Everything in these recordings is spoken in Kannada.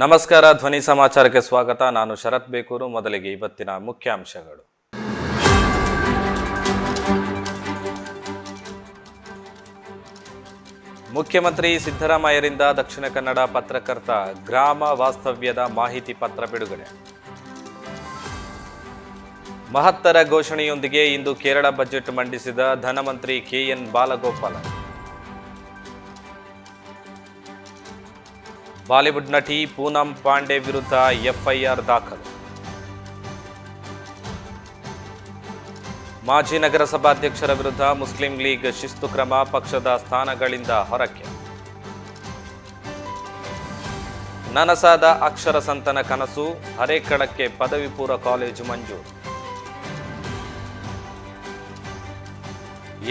ನಮಸ್ಕಾರ, ಧ್ವನಿ ಸಮಾಚಾರಕ್ಕೆ ಸ್ವಾಗತ. ನಾನು ಶರತ್ ಬೇಕೂರು. ಮೊದಲಿಗೆ ಇವತ್ತಿನ ಮುಖ್ಯಾಂಶಗಳು. ಮುಖ್ಯಮಂತ್ರಿ ಸಿದ್ದರಾಮಯ್ಯರಿಂದ ದಕ್ಷಿಣ ಕನ್ನಡ ಪತ್ರಕರ್ತ ಗ್ರಾಮ ವಾಸ್ತವ್ಯದ ಮಾಹಿತಿ ಪತ್ರ ಬಿಡುಗಡೆ. ಮಹತ್ತರ ಘೋಷಣೆಯೊಂದಿಗೆ ಇಂದು ಕೇರಳ ಬಜೆಟ್ ಮಂಡಿಸಿದ ಧನಮಂತ್ರಿ ಕೆಎನ್ ಬಾಲಗೋಪಾಲ ಬಾಲಿವುಡ್ ನಟಿ ಪೂನಂ ಪಾಂಡೆ ವಿರುದ್ಧ ಎಫ್ಐಆರ್ ದಾಖಲು. ಮಾಜಿ ನಗರಸಭಾಧ್ಯಕ್ಷರ ವಿರುದ್ಧ ಮುಸ್ಲಿಂ ಲೀಗ್ ಶಿಸ್ತು ಕ್ರಮ ಪಕ್ಷದ ಸ್ಥಾನಗಳಿಂದ ಹೊರಕ್ಕೆ. ನನಸಾದ ಅಕ್ಷರ ಸಂತನ ಕನಸು ಹರೇಕಳಕ್ಕೆ ಪದವಿ ಪೂರ್ವ ಕಾಲೇಜು ಮಂಜೂರು.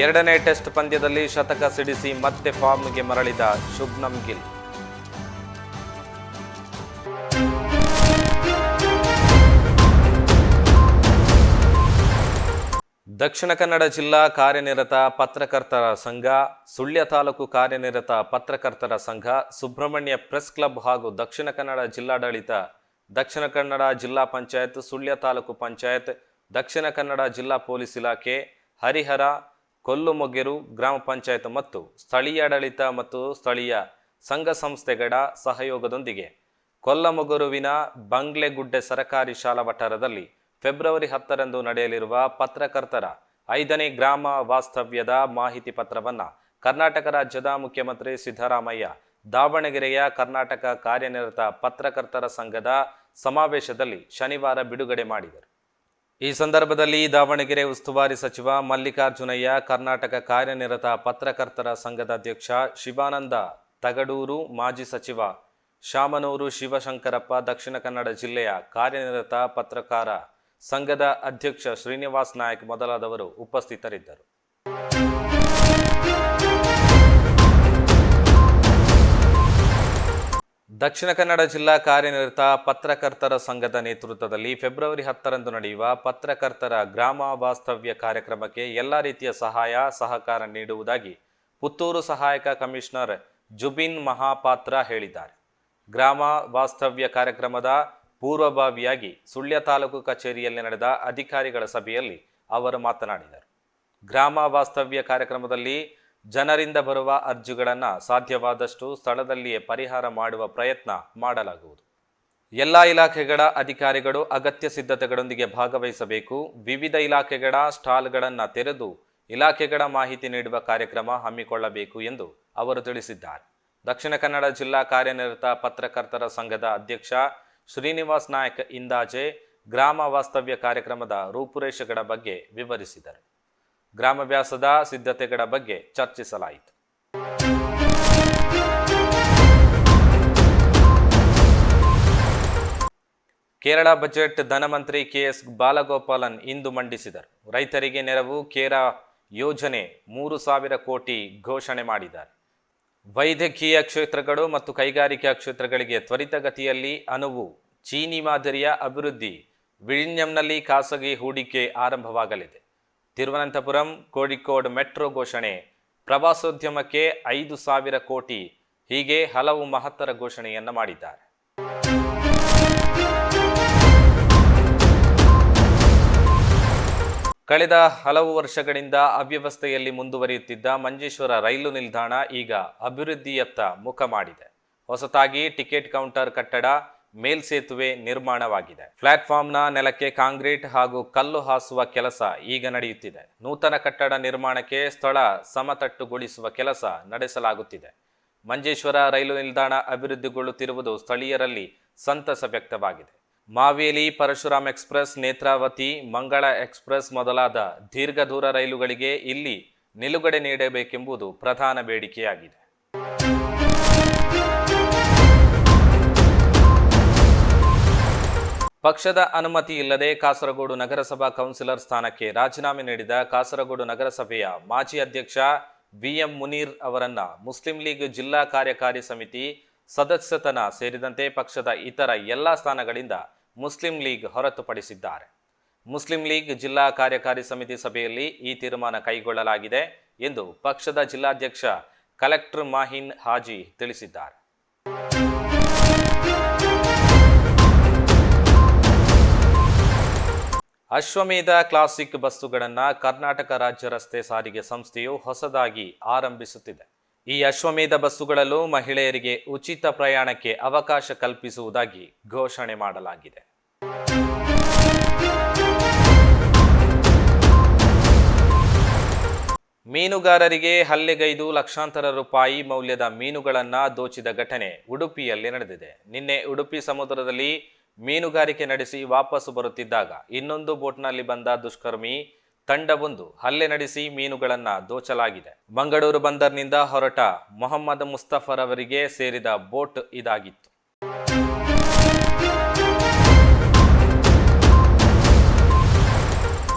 ಎರಡನೇ ಟೆಸ್ಟ್ ಪಂದ್ಯದಲ್ಲಿ ಶತಕ ಸಿಡಿಸಿ ಮತ್ತೆ ಫಾರ್ಮ್ಗೆ ಮರಳಿದ ಶುಭ್ನಂ ಗಿಲ್. ದಕ್ಷಿಣ ಕನ್ನಡ ಜಿಲ್ಲಾ ಕಾರ್ಯನಿರತ ಪತ್ರಕರ್ತರ ಸಂಘ, ಸುಳ್ಯ ತಾಲೂಕು ಕಾರ್ಯನಿರತ ಪತ್ರಕರ್ತರ ಸಂಘ, ಸುಬ್ರಹ್ಮಣ್ಯ ಪ್ರೆಸ್ ಕ್ಲಬ್ ಹಾಗೂ ದಕ್ಷಿಣ ಕನ್ನಡ ಜಿಲ್ಲಾಡಳಿತ, ದಕ್ಷಿಣ ಕನ್ನಡ ಜಿಲ್ಲಾ ಪಂಚಾಯತ್, ಸುಳ್ಯ ತಾಲೂಕು ಪಂಚಾಯತ್, ದಕ್ಷಿಣ ಕನ್ನಡ ಜಿಲ್ಲಾ ಪೊಲೀಸ್ ಇಲಾಖೆ, ಹರಿಹರ, ಕೊಲ್ಲುಮೊಗ್ಗೆರು, ಗ್ರಾಮ ಪಂಚಾಯತ್ ಮತ್ತು ಸ್ಥಳೀಯ ಆಡಳಿತ ಮತ್ತು ಸ್ಥಳೀಯ ಸಂಘ ಸಂಸ್ಥೆಗಳ ಸಹಯೋಗದೊಂದಿಗೆ ಕೊಲ್ಲಮೊಗರುವಿನ ಬಂಗ್ಲೆಗುಡ್ಡೆ ಸರಕಾರಿ ಶಾಲಾ ವಠಾರದಲ್ಲಿ ಫೆಬ್ರವರಿ ಹತ್ತರಂದು ನಡೆಯಲಿರುವ ಪತ್ರಕರ್ತರ ಐದನೇ ಗ್ರಾಮ ವಾಸ್ತವ್ಯದ ಮಾಹಿತಿ ಪತ್ರವನ್ನು ಕರ್ನಾಟಕ ರಾಜ್ಯದ ಮುಖ್ಯಮಂತ್ರಿ ಸಿದ್ದರಾಮಯ್ಯ ದಾವಣಗೆರೆಯ ಕರ್ನಾಟಕ ಕಾರ್ಯನಿರತ ಪತ್ರಕರ್ತರ ಸಂಘದ ಸಮಾವೇಶದಲ್ಲಿ ಶನಿವಾರ ಬಿಡುಗಡೆ ಮಾಡಿದರು. ಈ ಸಂದರ್ಭದಲ್ಲಿ ದಾವಣಗೆರೆ ಉಸ್ತುವಾರಿ ಸಚಿವ ಮಲ್ಲಿಕಾರ್ಜುನಯ್ಯ, ಕರ್ನಾಟಕ ಕಾರ್ಯನಿರತ ಪತ್ರಕರ್ತರ ಸಂಘದ ಅಧ್ಯಕ್ಷ ಶಿವಾನಂದ ತಗಡೂರು, ಮಾಜಿ ಸಚಿವ ಶಾಮನೂರು ಶಿವಶಂಕರಪ್ಪ, ದಕ್ಷಿಣ ಕನ್ನಡ ಜಿಲ್ಲೆಯ ಕಾರ್ಯನಿರತ ಪತ್ರಕಾರ ಸಂಘದ ಅಧ್ಯಕ್ಷ ಶ್ರೀನಿವಾಸ್ ನಾಯಕ್ ಮೊದಲಾದವರು ಉಪಸ್ಥಿತರಿದ್ದರು. ದಕ್ಷಿಣ ಕನ್ನಡ ಜಿಲ್ಲಾ ಕಾರ್ಯನಿರತ ಪತ್ರಕರ್ತರ ಸಂಘದ ನೇತೃತ್ವದಲ್ಲಿ ಫೆಬ್ರವರಿ ಹತ್ತರಂದು ನಡೆಯುವ ಪತ್ರಕರ್ತರ ಗ್ರಾಮ ವಾಸ್ತವ್ಯ ಕಾರ್ಯಕ್ರಮಕ್ಕೆ ಎಲ್ಲ ರೀತಿಯ ಸಹಾಯ, ಸಹಕಾರ ನೀಡುವುದಾಗಿ ಪುತ್ತೂರು ಸಹಾಯಕ ಕಮಿಷನರ್ ಜುಬಿನ್ ಮಹಾಪಾತ್ರ ಹೇಳಿದ್ದಾರೆ. ಗ್ರಾಮ ವಾಸ್ತವ್ಯ ಕಾರ್ಯಕ್ರಮದ ಪೂರ್ವಭಾವಿಯಾಗಿ ಸುಳ್ಯ ತಾಲೂಕು ಕಚೇರಿಯಲ್ಲಿ ನಡೆದ ಅಧಿಕಾರಿಗಳ ಸಭೆಯಲ್ಲಿ ಅವರು ಮಾತನಾಡಿದರು. ಗ್ರಾಮ ವಾಸ್ತವ್ಯ ಕಾರ್ಯಕ್ರಮದಲ್ಲಿ ಜನರಿಂದ ಬರುವ ಅರ್ಜಿಗಳನ್ನು ಸಾಧ್ಯವಾದಷ್ಟು ಸ್ಥಳದಲ್ಲಿಯೇ ಪರಿಹಾರ ಮಾಡುವ ಪ್ರಯತ್ನ ಮಾಡಲಾಗುವುದು. ಎಲ್ಲ ಇಲಾಖೆಗಳ ಅಧಿಕಾರಿಗಳು ಅಗತ್ಯ ಸಿದ್ಧತೆಗಳೊಂದಿಗೆ ಭಾಗವಹಿಸಬೇಕು. ವಿವಿಧ ಇಲಾಖೆಗಳ ಸ್ಟಾಲ್ಗಳನ್ನು ತೆರೆದು ಇಲಾಖೆಗಳ ಮಾಹಿತಿ ನೀಡುವ ಕಾರ್ಯಕ್ರಮ ಹಮ್ಮಿಕೊಳ್ಳಬೇಕು ಎಂದು ಅವರು ತಿಳಿಸಿದ್ದಾರೆ. ದಕ್ಷಿಣ ಕನ್ನಡ ಜಿಲ್ಲಾ ಕಾರ್ಯನಿರತ ಪತ್ರಕರ್ತರ ಸಂಘದ ಅಧ್ಯಕ್ಷ ಶ್ರೀನಿವಾಸ್ ನಾಯಕ್ ಇಂದಾಜೆ ಗ್ರಾಮ ವಾಸ್ತವ್ಯ ಕಾರ್ಯಕ್ರಮದ ರೂಪುರೇಷೆಗಳ ಬಗ್ಗೆ ವಿವರಿಸಿದರು. ಗ್ರಾಮವ್ಯಾಸದ ಸಿದ್ಧತೆಗಳ ಬಗ್ಗೆ ಚರ್ಚಿಸಲಾಯಿತು. ಕೇರಳ ಬಜೆಟ್ ಧನಮಂತ್ರಿ ಕೆಎಸ್ ಬಾಲಗೋಪಾಲನ್ ಇಂದು ಮಂಡಿಸಿದರು. ರೈತರಿಗೆ ನೆರವು ಕೇರ ಯೋಜನೆ ಮೂರು ಸಾವಿರ ಕೋಟಿ ಘೋಷಣೆ ಮಾಡಿದ್ದಾರೆ. ವೈದ್ಯಕೀಯ ಕ್ಷೇತ್ರಗಳು ಮತ್ತು ಕೈಗಾರಿಕಾ ಕ್ಷೇತ್ರಗಳಿಗೆ ತ್ವರಿತಗತಿಯಲ್ಲಿ ಅನುವು, ಚೀನಿ ಮಾದರಿಯ ಅಭಿವೃದ್ಧಿ ವಿಳಿನ್ಯಂನಲ್ಲಿ ಖಾಸಗಿ ಹೂಡಿಕೆ ಆರಂಭವಾಗಲಿದೆ. ತಿರುವನಂತಪುರಂ ಕೋಳಿಕೋಡ್ ಮೆಟ್ರೋ ಘೋಷಣೆ, ಪ್ರವಾಸೋದ್ಯಮಕ್ಕೆ ಐದು ಸಾವಿರ ಕೋಟಿ, ಹೀಗೆ ಹಲವು ಮಹತ್ತರ ಘೋಷಣೆಯನ್ನು ಮಾಡಿದ್ದಾರೆ. ಕಳೆದ ಹಲವು ವರ್ಷಗಳಿಂದ ಅವ್ಯವಸ್ಥೆಯಲ್ಲಿ ಮುಂದುವರಿಯುತ್ತಿದ್ದ ಮಂಜೇಶ್ವರ ರೈಲು ನಿಲ್ದಾಣ ಈಗ ಅಭಿವೃದ್ಧಿಯತ್ತ ಮುಖ ಮಾಡಿದೆ. ಹೊಸತಾಗಿ ಟಿಕೆಟ್ ಕೌಂಟರ್ ಕಟ್ಟಡ ಮೇಲ್ಸೇತುವೆ ನಿರ್ಮಾಣವಾಗಿದೆ. ಪ್ಲಾಟ್ಫಾರ್ಮ್ನ ನೆಲಕ್ಕೆ ಕಾಂಕ್ರೀಟ್ ಹಾಗೂ ಕಲ್ಲು ಹಾಸುವ ಕೆಲಸ ಈಗ ನಡೆಯುತ್ತಿದೆ. ನೂತನ ಕಟ್ಟಡ ನಿರ್ಮಾಣಕ್ಕೆ ಸ್ಥಳ ಸಮತಟ್ಟುಗೊಳಿಸುವ ಕೆಲಸ ನಡೆಸಲಾಗುತ್ತಿದೆ. ಮಂಜೇಶ್ವರ ರೈಲು ನಿಲ್ದಾಣ ಅಭಿವೃದ್ಧಿಗೊಳ್ಳುತ್ತಿರುವುದು ಸ್ಥಳೀಯರಲ್ಲಿ ಸಂತಸ ವ್ಯಕ್ತವಾಗಿದೆ. ಮಾವೇಲಿ ಪರಶುರಾಮ್ ಎಕ್ಸ್ಪ್ರೆಸ್ ನೇತ್ರಾವತಿ, ಮಂಗಳ ಎಕ್ಸ್ಪ್ರೆಸ್ ಮೊದಲಾದ ದೀರ್ಘ ದೂರ ರೈಲುಗಳಿಗೆ ಇಲ್ಲಿ ನಿಲುಗಡೆ ನೀಡಬೇಕೆಂಬುದು ಪ್ರಧಾನ ಬೇಡಿಕೆಯಾಗಿದೆ. ಪಕ್ಷದ ಅನುಮತಿ ಇಲ್ಲದೆ ಕಾಸರಗೋಡು ನಗರಸಭಾ ಕೌನ್ಸಿಲರ್ ಸ್ಥಾನಕ್ಕೆ ರಾಜೀನಾಮೆ ನೀಡಿದ ಕಾಸರಗೋಡು ನಗರಸಭೆಯ ಮಾಜಿ ಅಧ್ಯಕ್ಷ ವಿಎಂ ಮುನೀರ್ ಅವರನ್ನ ಮುಸ್ಲಿಂ ಲೀಗ್ ಜಿಲ್ಲಾ ಕಾರ್ಯಕಾರಿ ಸಮಿತಿ ಸದಸ್ಯತನ ಸೇರಿದಂತೆ ಪಕ್ಷದ ಇತರ ಎಲ್ಲ ಸ್ಥಾನಗಳಿಂದ ಮುಸ್ಲಿಂ ಲೀಗ್ ಹೊರತುಪಡಿಸಿದ್ದಾರೆ. ಮುಸ್ಲಿಂ ಲೀಗ್ ಜಿಲ್ಲಾ ಕಾರ್ಯಕಾರಿ ಸಮಿತಿ ಸಭೆಯಲ್ಲಿ ಈ ತೀರ್ಮಾನ ಕೈಗೊಳ್ಳಲಾಗಿದೆ ಎಂದು ಪಕ್ಷದ ಜಿಲ್ಲಾಧ್ಯಕ್ಷ ಕಲೆಕ್ಟರ್ ಮಾಹಿನ್ ಹಾಜಿ ತಿಳಿಸಿದ್ದಾರೆ. ಅಶ್ವಮೇಧ ಕ್ಲಾಸಿಕ್ ಬಸ್ಸುಗಳನ್ನು ಕರ್ನಾಟಕ ರಾಜ್ಯ ರಸ್ತೆ ಸಾರಿಗೆ ಸಂಸ್ಥೆಯು ಹೊಸದಾಗಿ ಆರಂಭಿಸುತ್ತಿದೆ. ಈ ಅಶ್ವಮೇಧ ಬಸ್ಸುಗಳಲ್ಲೂ ಮಹಿಳೆಯರಿಗೆ ಉಚಿತ ಪ್ರಯಾಣಕ್ಕೆ ಅವಕಾಶ ಕಲ್ಪಿಸುವುದಾಗಿ ಘೋಷಣೆ ಮಾಡಲಾಗಿದೆ. ಮೀನುಗಾರರಿಗೆ ಹಲ್ಲೆಗೈದು ಲಕ್ಷಾಂತರ ರೂಪಾಯಿ ಮೌಲ್ಯದ ಮೀನುಗಳನ್ನು ದೋಚಿದ ಘಟನೆ ಉಡುಪಿಯಲ್ಲಿ ನಡೆದಿದೆ. ನಿನ್ನೆ ಉಡುಪಿ ಸಮುದ್ರದಲ್ಲಿ ಮೀನುಗಾರಿಕೆ ನಡೆಸಿ ವಾಪಸ್ಸು ಬರುತ್ತಿದ್ದಾಗ ಇನ್ನೊಂದು ಬೋಟ್ನಲ್ಲಿ ಬಂದ ದುಷ್ಕರ್ಮಿ ತಂಡವೊಂದು ಹಲ್ಲೆ ನಡೆಸಿ ಮೀನುಗಳನ್ನ ದೋಚಲಾಗಿದೆ. ಮಂಗಳೂರು ಬಂದರ್ನಿಂದ ಹೊರಟ ಮೊಹಮ್ಮದ್ ಮುಸ್ತಫರ್ ಅವರಿಗೆ ಸೇರಿದ ಬೋಟ್ ಇದಾಗಿತ್ತು.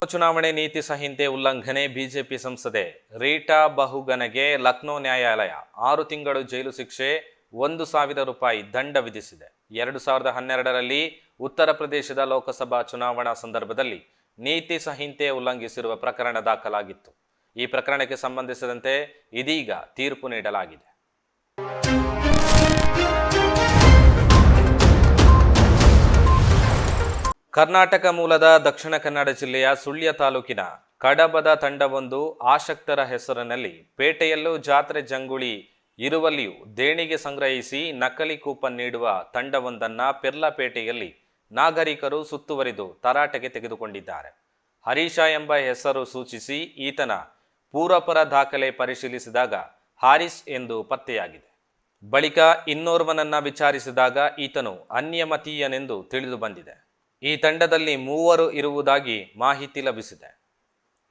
ಚುನಾವಣೆ ನೀತಿ ಸಂಹಿತೆ ಉಲ್ಲಂಘನೆ, ಬಿಜೆಪಿ ಸಂಸದೆ ರೀಟಾ ಬಹುಗನಗೆ ಲಕ್ನೋ ನ್ಯಾಯಾಲಯ ಆರು ತಿಂಗಳು ಜೈಲು ಶಿಕ್ಷೆ, ಒಂದು ಸಾವಿರ ರೂಪಾಯಿ ದಂಡ ವಿಧಿಸಿದೆ. ಎರಡು ಸಾವಿರದ ಹನ್ನೆರಡರಲ್ಲಿ ಉತ್ತರ ಪ್ರದೇಶದ ಲೋಕಸಭಾ ಚುನಾವಣಾ ಸಂದರ್ಭದಲ್ಲಿ ನೀತಿ ಸಂಹಿತೆ ಉಲ್ಲಂಘಿಸಿರುವ ಪ್ರಕರಣ ದಾಖಲಾಗಿತ್ತು. ಈ ಪ್ರಕರಣಕ್ಕೆ ಸಂಬಂಧಿಸಿದಂತೆ ಇದೀಗ ತೀರ್ಪು ನೀಡಲಾಗಿದೆ. ಕರ್ನಾಟಕ ಮೂಲದ ದಕ್ಷಿಣ ಕನ್ನಡ ಜಿಲ್ಲೆಯ ಸುಳ್ಯ ತಾಲೂಕಿನ ಕಡಬದ ತಂಡವೊಂದು ಆಸಕ್ತರ ಹೆಸರಿನಲ್ಲಿ ಪೇಟೆಯಲ್ಲೂ ಜಾತ್ರೆ ಜಂಗುಳಿ ಇರುವಲ್ಲಿಯೂ ದೇಣಿಗೆ ಸಂಗ್ರಹಿಸಿ ನಕಲಿ ಕೂಪನ್ ನೀಡುವ ತಂಡವೊಂದನ್ನು ಪೆರ್ಲಪೇಟೆಯಲ್ಲಿ ನಾಗರಿಕರು ಸುತ್ತುವರಿದು ತರಾಟೆಗೆ ತೆಗೆದುಕೊಂಡಿದ್ದಾರೆ. ಹರೀಶ ಎಂಬ ಹೆಸರು ಸೂಚಿಸಿ ಈತನ ಪೂರ್ವಪರ ದಾಖಲೆ ಪರಿಶೀಲಿಸಿದಾಗ ಹಾರಿಸ್ ಎಂದು ಪತ್ತೆಯಾಗಿದೆ. ಬಳಿಕ ಇನ್ನೋರ್ವನನ್ನ ವಿಚಾರಿಸಿದಾಗ ಈತನು ಅನ್ಯಮತೀಯನೆಂದು ತಿಳಿದು ಬಂದಿದೆ. ಈ ತಂಡದಲ್ಲಿ ಮೂವರು ಇರುವುದಾಗಿ ಮಾಹಿತಿ ಲಭಿಸಿದೆ.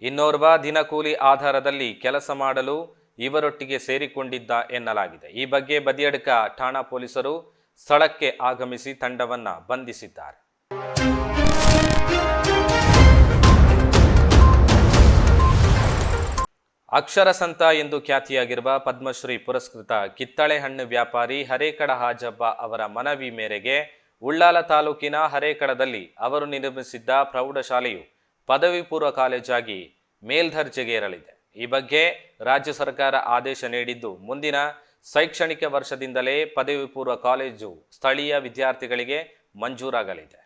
ಇನ್ನೋರ್ವ ದಿನಕೂಲಿ ಆಧಾರದಲ್ಲಿ ಕೆಲಸ ಮಾಡಲು ಇವರೊಟ್ಟಿಗೆ ಸೇರಿಕೊಂಡಿದ್ದ ಎನ್ನಲಾಗಿದೆ. ಈ ಬಗ್ಗೆ ಬದಿಯಡ್ಕ ಠಾಣಾ ಪೊಲೀಸರು ಸ್ಥಳಕ್ಕೆ ಆಗಮಿಸಿ ತಂಡವನ್ನ ಬಂಧಿಸಿದ್ದಾರೆ. ಅಕ್ಷರ ಸಂತ ಎಂದು ಖ್ಯಾತಿಯಾಗಿರುವ ಪದ್ಮಶ್ರೀ ಪುರಸ್ಕೃತ ಕಿತ್ತಳೆ ಹಣ್ಣು ವ್ಯಾಪಾರಿ ಹರೇಕಡ ಹಾಜಬ್ಬ ಅವರ ಮನವಿ ಮೇರೆಗೆ ಉಳ್ಳಾಲ ತಾಲೂಕಿನ ಹರೇಕಡದಲ್ಲಿ ಅವರು ನಿರ್ಮಿಸಿದ್ದ ಪ್ರೌಢಶಾಲೆಯು ಪದವಿ ಪೂರ್ವ ಕಾಲೇಜಾಗಿ ಮೇಲ್ದರ್ಜೆಗೇರಲಿದೆ. ಈ ಬಗ್ಗೆ ರಾಜ್ಯ ಸರ್ಕಾರ ಆದೇಶ ನೀಡಿದ್ದು, ಮುಂದಿನ ಶೈಕ್ಷಣಿಕ ವರ್ಷದಿಂದಲೇ ಪದವಿ ಪೂರ್ವ ಕಾಲೇಜು ಸ್ಥಳೀಯ ವಿದ್ಯಾರ್ಥಿಗಳಿಗೆ ಮಂಜೂರಾಗಲಿದೆ.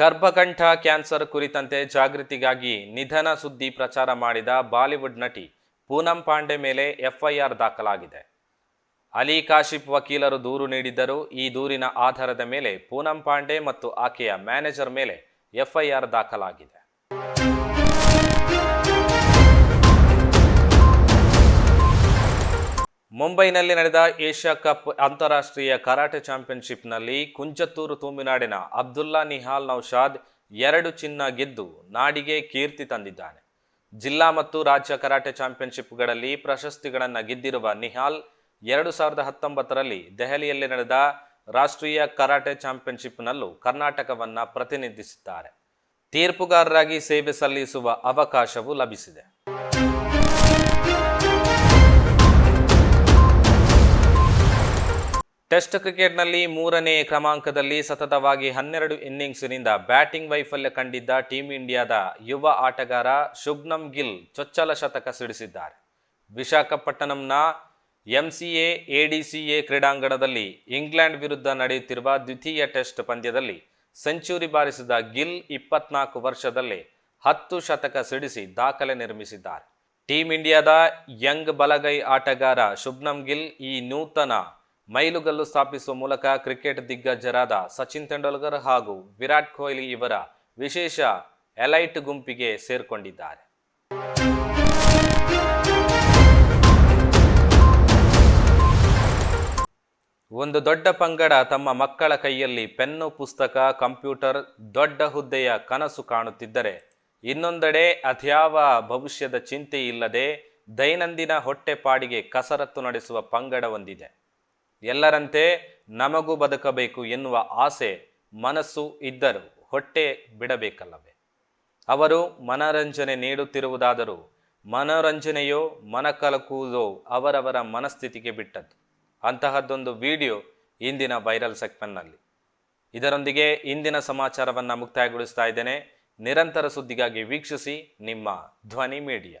ಗರ್ಭಕಂಠ ಕ್ಯಾನ್ಸರ್ ಕುರಿತಂತೆ ಜಾಗೃತಿಗಾಗಿ ನಿಧನ ಸುದ್ದಿ ಪ್ರಚಾರ ಮಾಡಿದ ಬಾಲಿವುಡ್ ನಟಿ ಪೂನಂ ಪಾಂಡೆ ಮೇಲೆ ಎಫ್ಐಆರ್ ದಾಖಲಾಗಿದೆ. ಅಲಿ ಕಾಶಿಫ್ ವಕೀಲರು ದೂರು ನೀಡಿದ್ದರು ಈ ದೂರಿನ ಆಧಾರದ ಮೇಲೆ ಪೂನಂ ಪಾಂಡೆ ಮತ್ತು ಆಕೆಯ ಮ್ಯಾನೇಜರ್ ಮೇಲೆ ಎಫ್ಐಆರ್ ದಾಖಲಾಗಿದೆ. ಮುಂಬೈನಲ್ಲಿ ನಡೆದ ಏಷ್ಯಾ ಕಪ್ ಅಂತಾರಾಷ್ಟ್ರೀಯ ಕರಾಟೆ ಚಾಂಪಿಯನ್ಶಿಪ್ನಲ್ಲಿ ಕುಂಚತ್ತೂರು ತೂಮಿನಾಡಿನ ಅಬ್ದುಲ್ಲಾ ನಿಹಾಲ್ ನೌಶಾದ್ ಎರಡು ಚಿನ್ನ ಗೆದ್ದು ನಾಡಿಗೆ ಕೀರ್ತಿ ತಂದಿದ್ದಾನೆ. ಜಿಲ್ಲಾ ಮತ್ತು ರಾಜ್ಯ ಕರಾಟೆ ಚಾಂಪಿಯನ್ಶಿಪ್ಗಳಲ್ಲಿ ಪ್ರಶಸ್ತಿಗಳನ್ನು ಗೆದ್ದಿರುವ ನಿಹಾಲ್ ಎರಡು ಸಾವಿರದ ಹತ್ತೊಂಬತ್ತರಲ್ಲಿ ದೆಹಲಿಯಲ್ಲಿ ನಡೆದ ರಾಷ್ಟ್ರೀಯ ಕರಾಟೆ ಚಾಂಪಿಯನ್ಶಿಪ್ನಲ್ಲೂ ಕರ್ನಾಟಕವನ್ನು ಪ್ರತಿನಿಧಿಸಿದ್ದಾರೆ. ತೀರ್ಪುಗಾರರಾಗಿ ಸೇವೆ ಸಲ್ಲಿಸುವ ಅವಕಾಶವೂ ಲಭಿಸಿದೆ. ಟೆಸ್ಟ್ ಕ್ರಿಕೆಟ್ನಲ್ಲಿ ಮೂರನೇ ಕ್ರಮಾಂಕದಲ್ಲಿ ಸತತವಾಗಿ ಹನ್ನೆರಡು ಇನ್ನಿಂಗ್ಸ್ನಿಂದ ಬ್ಯಾಟಿಂಗ್ ವೈಫಲ್ಯ ಕಂಡಿದ್ದ ಟೀಂ ಇಂಡಿಯಾದ ಯುವ ಆಟಗಾರ ಶುಭ್ನಂ ಗಿಲ್ ಚೊಚ್ಚಲ ಶತಕ ಸಿಡಿಸಿದ್ದಾರೆ. ವಿಶಾಖಪಟ್ಟಣಂನ ಎಂಸಿಎ, ಎಡಿಸಿಎ ಕ್ರೀಡಾಂಗಣದಲ್ಲಿ ಇಂಗ್ಲೆಂಡ್ ವಿರುದ್ಧ ನಡೆಯುತ್ತಿರುವ ದ್ವಿತೀಯ ಟೆಸ್ಟ್ ಪಂದ್ಯದಲ್ಲಿ ಸೆಂಚುರಿ ಬಾರಿಸಿದ ಗಿಲ್ ಇಪ್ಪತ್ನಾಲ್ಕು ವರ್ಷದಲ್ಲಿ ಹತ್ತು ಶತಕ ಸಿಡಿಸಿ ದಾಖಲೆ ನಿರ್ಮಿಸಿದ್ದಾರೆ. ಟೀಂ ಇಂಡಿಯಾದ ಯಂಗ್ ಬಲಗೈ ಆಟಗಾರ ಶುಭ್ನಂ ಗಿಲ್ ಈ ನೂತನ ಮೈಲುಗಲ್ಲು ಸ್ಥಾಪಿಸುವ ಮೂಲಕ ಕ್ರಿಕೆಟ್ ದಿಗ್ಗಜರಾದ ಸಚಿನ್ ತೆಂಡೂಲ್ಕರ್ ಹಾಗೂ ವಿರಾಟ್ ಕೊಹ್ಲಿ ಇವರ ವಿಶೇಷ ಎಲೈಟ್ ಗುಂಪಿಗೆ ಸೇರ್ಕೊಂಡಿದ್ದಾರೆ. ಒಂದು ದೊಡ್ಡ ಪಂಗಡ ತಮ್ಮ ಮಕ್ಕಳ ಕೈಯಲ್ಲಿ ಪೆನ್ನು, ಪುಸ್ತಕ, ಕಂಪ್ಯೂಟರ್, ದೊಡ್ಡ ಹುದ್ದೆಯ ಕನಸು ಕಾಣುತ್ತಿದ್ದರೆ, ಇನ್ನೊಂದೆಡೆ ಅದ್ಯಾವ ಭವಿಷ್ಯದ ಚಿಂತೆ ಇಲ್ಲದೆ ದೈನಂದಿನ ಹೊಟ್ಟೆಪಾಡಿಗೆ ಕಸರತ್ತು ನಡೆಸುವ ಪಂಗಡ ಹೊಂದಿದೆ ಎಲ್ಲರಂತೆ ನಮಗೂ ಬದುಕಬೇಕು ಎನ್ನುವ ಆಸೆ ಮನಸ್ಸು ಇದ್ದರೂ ಹೊಟ್ಟೆ ಬಿಡಬೇಕಲ್ಲವೇ? ಅವರು ಮನರಂಜನೆ ನೀಡುತ್ತಿರುವುದಾದರೂ ಮನೋರಂಜನೆಯೋ ಮನಕಲಕುವುದೋ ಅವರವರ ಮನಸ್ಥಿತಿಗೆ ಬಿಟ್ಟದ್ದು. ಅಂತಹದ್ದೊಂದು ವಿಡಿಯೋ ಇಂದಿನ ವೈರಲ್ ಸೆಗ್ಮೆಂಟ್ನಲ್ಲಿ. ಇದರೊಂದಿಗೆ ಇಂದಿನ ಸಮಾಚಾರವನ್ನು ಮುಕ್ತಾಯಗೊಳಿಸ್ತಾ ಇದ್ದೇನೆ. ನಿರಂತರ ಸುದ್ದಿಗಾಗಿ ವೀಕ್ಷಿಸಿ ನಿಮ್ಮ ಧ್ವನಿ ಮೀಡಿಯಾ.